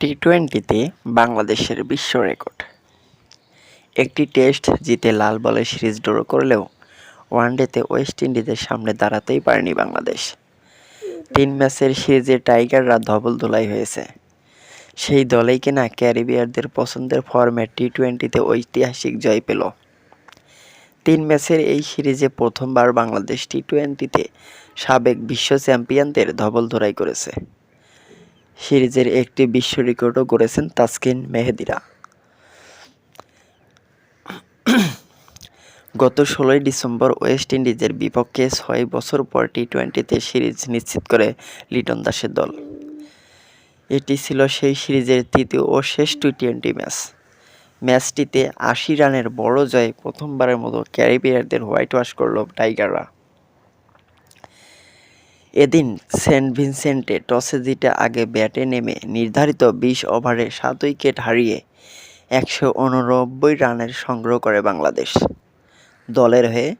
টি টোয়েন্টিতে বাংলাদেশের বিশ্ব রেকর্ড। একটি টেস্ট জিতে লাল বলে সিরিজ ড্র করলেও ওয়ানডেতে ওয়েস্ট ইন্ডিজের সামনে দাঁড়াতেই পারেনি বাংলাদেশ। তিন ম্যাচের সিরিজে টাইগাররা ধবল ধোলাই হয়েছে। সেই দলেই কিনা ক্যারিবিয়ারদের পছন্দের ফর্ম্যাট টি টোয়েন্টিতে ঐতিহাসিক জয় পেল। তিন ম্যাচের এই সিরিজে প্রথমবার বাংলাদেশ টি টোয়েন্টিতে সাবেক বিশ্ব চ্যাম্পিয়নদের ধবল ধরাই করেছে। সিরিজের একটি বিশ্ব রেকর্ডও গড়েছেন তাসকিন মেহেদিরা। গত ষোলোই ডিসেম্বর ওয়েস্ট ইন্ডিজের বিপক্ষে ছয় বছর পর টি টোয়েন্টিতে সিরিজ নিশ্চিত করে লিটন দাসের দল। এটি ছিল সেই সিরিজের তৃতীয় ও শেষ টি টোয়েন্টি ম্যাচ। ম্যাচটিতে আশি রানের বড় জয়ে প্রথমবারের মতো ক্যারিবিয়ারদের হোয়াইট ওয়াশ করল টাইগাররা। এদিন সেন্ট ভিনসেন্টে টসে জিতে আগে ব্যাটে নেমে নির্ধারিত বিশ ওভারে সাত উইকেট হারিয়ে একশো উননব্বই রানের সংগ্রহ করে বাংলাদেশ। দলের হয়ে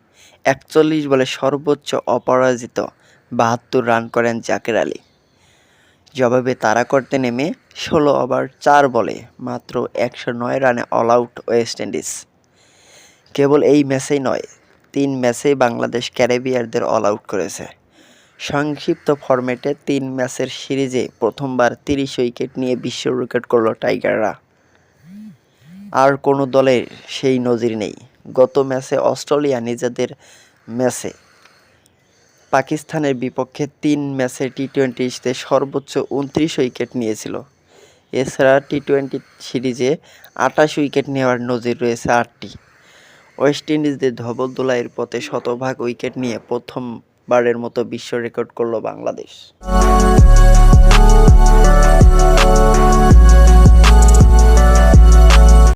একচল্লিশ বলে সর্বোচ্চ অপরাজিত বাহাত্তর রান করেন জাকের আলী। জবাবে তারা করতে নেমে ষোলো ওভার চার বলে মাত্র একশো নয় রানে অল আউট ওয়েস্ট ইন্ডিজ। কেবল এই ম্যাচেই নয়, তিন ম্যাচেই বাংলাদেশ ক্যারিবিয়ারদের অল আউট করেছে। সংক্ষিপ্ত ফরম্যাটে তিন ম্যাচের সিরিজে প্রথমবার তিরিশ উইকেট নিয়ে বিশ্ব উইকেট করল টাইগাররা। আর কোনো দলের সেই নজির নেই। গত ম্যাচে অস্ট্রেলিয়া নিজেদের ম্যাচে পাকিস্তানের বিপক্ষে তিন ম্যাচে টি টোয়েন্টিতে সর্বোচ্চ উনত্রিশ উইকেট নিয়েছিল। এছাড়া টি টোয়েন্টি সিরিজে আটাশ উইকেট নেওয়ার নজির রয়েছে আটটি। ওয়েস্ট ইন্ডিজদের ধবল দোলাইয়ের পথে শতভাগ উইকেট নিয়ে প্রথমবারের মতো বিশ্ব রেকর্ড করল বাংলাদেশ।